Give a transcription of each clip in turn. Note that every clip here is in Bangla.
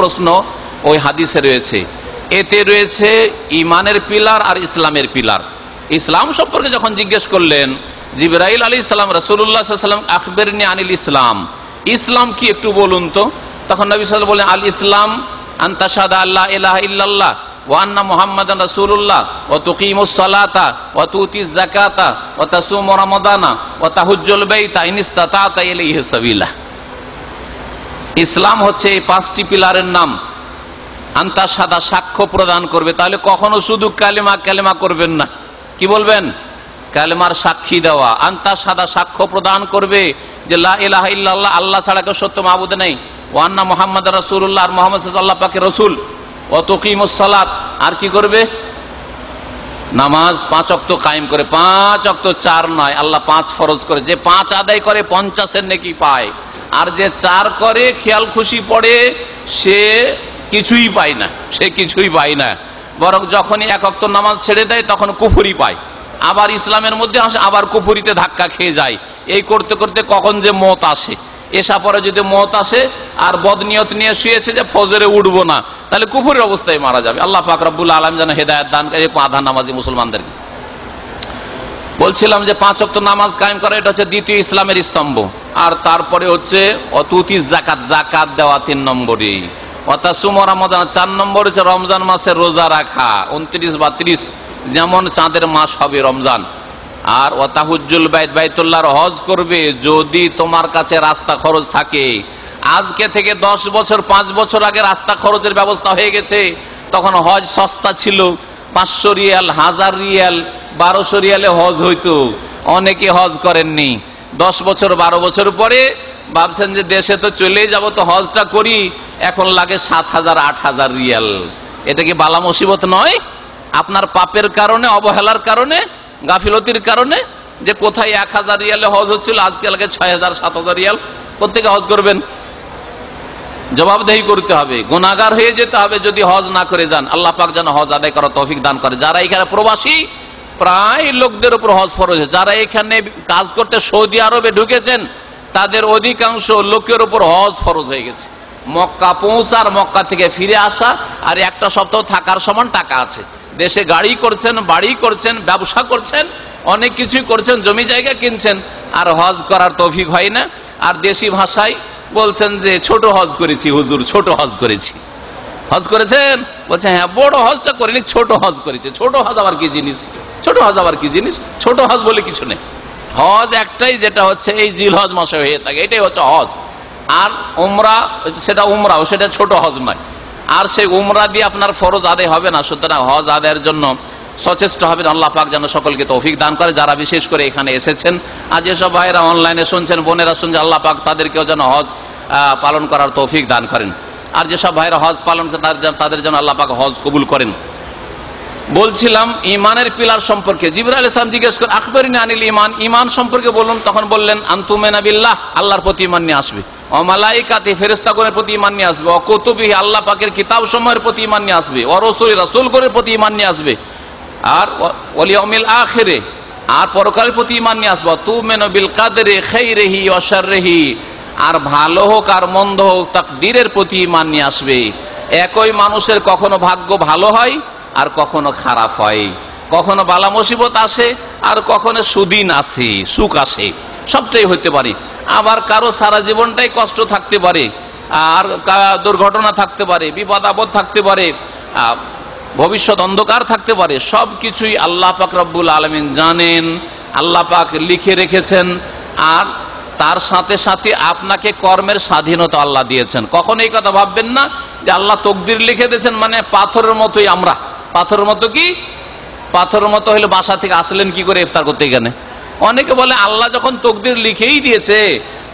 প্রশ্ন ওই হাদিসে রয়েছে। এতে রয়েছে ইমানের পিলার আর ইসলামের পিলার। ইসলাম সম্পর্কে যখন জিজ্ঞেস করলেন, জিবরাইল আলী ইসলাম রসুল্লাহ সাল্লাম আখবরনি আনিল ইসলাম। ইসলাম কি একটু বলুন তো? তখন নবী সাল বললেন আল ইসলাম আন্তাসাদ আল্লাহ ইলাহ ইল্লাল্লাহ ওয়ান্না মুহাম্মাদান রাসূলুল্লাহ ওয়া তুকিমুস সালাতা ওয়া তুতিজ যাকাতা ওয়া তাসুমু রামাদানা ওয়া তাহুজ্জুল বাইতা ইন ইসতাতা'তা ইলাইহি ইসলাম হচ্ছে এই পাঁচটি পিলারের নাম। আন্তা সাদা সাক্ষ্য প্রদান করবে। তাহলে কখনো শুধু কালেমা কালেমা করবেন না। কি বলবেন? কালেমার সাক্ষী দেওয়া। আন্তা সাদা সাক্ষ্য প্রদান করবে যে লা ইলাহা ইল্লাল্লাহ, আল্লাহ ছাড়া কেউ সত্য মাহবুদ নেই। ওয়ান্না মোহাম্মদ রাসূলুল্লাহ আর মোহাম্মদ আল্লাহ পাকে রসুল। ও তুকিমুস সালাত। আর কি করবে? নামাজ পাঁচ অক্ত কায়েম করে। পাঁচ অক্ত চার নয়। আল্লাহ পাঁচ ফরজ করে। যে পাঁচ আদায় করে, পঞ্চাশের নেকি পায়। আর যে চার করে, খেয়াল খুশি পড়ে, সে কিছুই পায় না, সে কিছুই পায় না। বরং যখনই এক অক্ত নামাজ ছেড়ে দেয়, তখন কুফুরি পায়। আবার ইসলামের মধ্যে আসে, আবার কুফুরিতে ধাক্কা খেয়ে যায়। এই করতে করতে কখন যে মত আসে। এসা পরে যদি মত আসে, আর বদনিয়ত নিয়ে শুয়েছে যে ফজরে উঠবো না, তাহলে কুফুরের অবস্থায় মারা যাবে। আল্লাহ পাক রব্বুল আলম যেন হেদায়ত দান করে আধা নামাজি মুসলমানদেরকে। বলছিলাম যে পাঁচ অক্ত নামাজ কায়েম করা, এটা হচ্ছে দ্বিতীয় ইসলামের স্তম্ভ। আর তারপরে হচ্ছে অতুতিস জাকাত জাকাত দেওয়া তিন নম্বরে অর্থাৎ রমাদান চার নম্বর হচ্ছে রমজান মাসে রোজা রাখা, উনত্রিশ বা ত্রিশ, যেমন চাঁদের মাস হবে রমজান। আর ওয়াতাহুজ্জুল বাইত, বাইতুল্লাহর হজ করবে যদি তোমার কাছে রাস্তা খরচ থাকে। আজকে থেকে দশ বছর, পাঁচ বছর আগে রাস্তা খরচের ব্যবস্থা হয়ে গেছে। তখন হজ সস্তা ছিল, পাঁচশো রিয়াল, হাজার রিয়াল, বারোশো রিয়ালে হজ হইতো। অনেকে হজ করেননি। দশ বছর, বারো বছর পরে ভাবছেন যে দেশে তো চলেই যাব, তো হজটা করি, এখন লাগে সাত হাজার, আট হাজার রিয়াল। এটা কি বালা মুসিবত নয়? আপনার পাপের কারণে, অবহেলার কারণে, গাফিলতির কারণে যে কোথায় এক হাজার রিয়ালে হজ হচ্ছিল, আজকে লাগে ছয় হাজার, সাত হাজার রিয়াল। কোথেকে হজ করবেন? জবাবদেহি করতে হবে গুণাগার হয়ে যেতে হবে যদি হজ না করে যান। আল্লাহ পাক যেন হজ আদায় করা তৌফিক দান করে। যারা এখানে প্রবাসী প্রায় লোকদের উপর হজ ফরজ হয়েছে। যারা এখানে কাজ করতে সৌদি আরবে ঢুকেছেন, তাদের অধিকাংশ লোকের উপর হজ ফরজ হয়ে গেছে। মক্কা পৌঁছার, মক্কা থেকে ফিরে আসা, আর একটা সপ্তাহ থাকার সমান টাকা আছে। দেশে গাড়ি করছেন, বাড়ি করছেন, ব্যবসা করছেন, অনেক কিছুই করছেন, জমি জায়গা কিনছেন, আর হজ করার তৌফিক হয় না। আর দেশি ভাষায় বলছেন যে, ছোট হজ করেছি, হুজুর, ছোট হজ করেছি। হজ করেছেন? বলছে হ্যাঁ বড় হজটা করিনি, ছোট হজ করেছে। ছোট হজ আবার কি জিনিস? ছোট হজ আবার কি জিনিস? ছোট হজ বলে কিছু নেই। হজ একটাই যেটা হচ্ছে এই জিল হজ মাসে হয়ে থাকে, এটাই হচ্ছে হজ। আর উমরা, সেটা উমরাও সেটা ছোট হজ নয়। আর সেই উমরা দিয়ে আপনার ফরজ আদায় হবে না, সুতরাং হজ আদায়ের জন্য সচেষ্ট হবেন, আল্লাহ পাক যেন সকলকে তৌফিক দান করে। যারা বিশেষ করে এখানে এসেছেন, আর যেসব ভাইরা অনলাইনে শুনছেন, বোনেরা শুনছেন, আল্লাহ পাক তাদেরকেও যেন হজ পালন করার তৌফিক দান করেন। আর যেসব ভাইরা হজ পালন তাদের যেন- আল্লাহ পাক হজ কবুল করেন। বলছিলাম, ইমানের পিলার সম্পর্কে। জিবরাল ইসলাম জিজ্ঞেস করে আকবরিন আনিল ইমান ইমান সম্পর্কে বলুন, তখন বললেন, আন্তুমেনা বিল্লাহ, আল্লাহর প্রতি ইমান নিয়ে আসবে। অমালাইকাতে ফেরেস্তাগণের প্রতি ইমান নিয়ে আসবে। অকতুবিহি, আল্লাহ পাকের কিতাব সময়ের প্রতি ইমান নিয়ে আসবে। অরসুল রাসুলগণের প্রতি ইমান নিয়ে আসবে। আর অলি অমিল আখেরে, আর পরকালের প্রতি ইমান নিয়ে আসব। তু মেন বিল কাদরে খেই রেহি অসার রেহি আর ভালো হোক আর মন্দ হোক, তাকদিরের প্রতি ইমান নিয়ে আসবে। একই মানুষের কখনো ভাগ্য ভালো হয় আর কখনো খারাপ হয়, কখনো বালা মুসিবত আসে, আর কখনো সুদিন আসে, সুখ আসে, সবটাই হতে পারে। আবার কারও সারা জীবনটাই কষ্ট থাকতে পারে, আর দুর্ঘটনা থাকতে পারে, বিপদ আপদ থাকতে পারে ভবিষ্যৎ অন্ধকার থাকতে পারে সব কিছুই আল্লাহ পাক রব্বুল আলমিন জানেন, আল্লাহ পাক লিখে রেখেছেন, আর তার সাথে সাথে আপনাকে কর্মের স্বাধীনতা আল্লাহ দিয়েছেন। কখন এই কথা ভাববেন না যে আল্লাহ তকদির লিখে দিয়েছেন মানে পাথরের মতোই আমরা। পাথরের মতো কি? পাথরের মতো হলে বাসা থেকে আসলেন কি করে ইফতার করতে এখানে? অনেকে বলে, আল্লাহ যখন তকদির লিখেই দিয়েছে,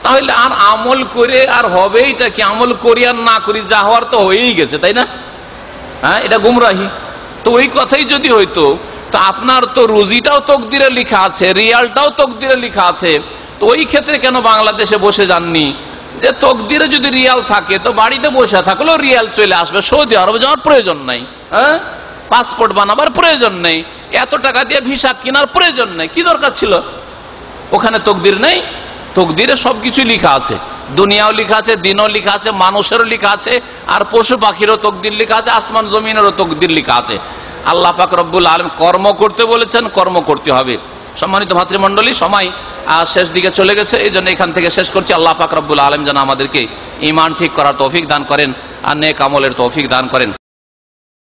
তাহলে আর আমল করে আর হবেইটা কি? আমল করি আর না করি, যা হওয়ার তো হয়েই গেছে, তাই না? হ্যাঁ এটা গুমরাহি। তো ওই কথাই যদি হইতো, তো আপনার তো রুজিটাও তকদিরে লিখা আছে, রিয়ালটাও তকদিরে লিখা আছে, তো ওই ক্ষেত্রে কেন বাংলাদেশে বসে যাননি? যে তকদিরে যদি রিয়াল থাকে, তো বাড়িতে বসে থাকলেও রিয়াল চলে আসবে, সৌদি আরবে যাওয়ার প্রয়োজন নাই হ্যাঁ? পাসপোর্ট বানাবার প্রয়োজন নেই। এত টাকা দিয়ে ভিসা কেনার প্রয়োজন নেই। কি দরকার ছিল? ওখানে তকদির নেই। তকদিরে সবকিছু লেখা আছে। দুনিয়াও লিখা আছে, দিনও লিখা আছে, মানুষেরও লিখা আছে, আর পশু পাখিরও তকদির লিখা আছে, আসমান জমিনেরও তকদির লিখা আছে। আল্লাহ পাক রব্বুল আলম কর্ম করতে বলেছেন, কর্ম করতে হবে। সম্মানিত ভাতৃমণ্ডলী, সময় শেষ দিকে চলে গেছে। এই জন্য এখান থেকে শেষ করছি। আল্লাহ পাক রব্বুল আলম যেন আমাদেরকে ইমান ঠিক করার তৌফিক দান করেন, আর নেক আমলের তৌফিক দান করেন।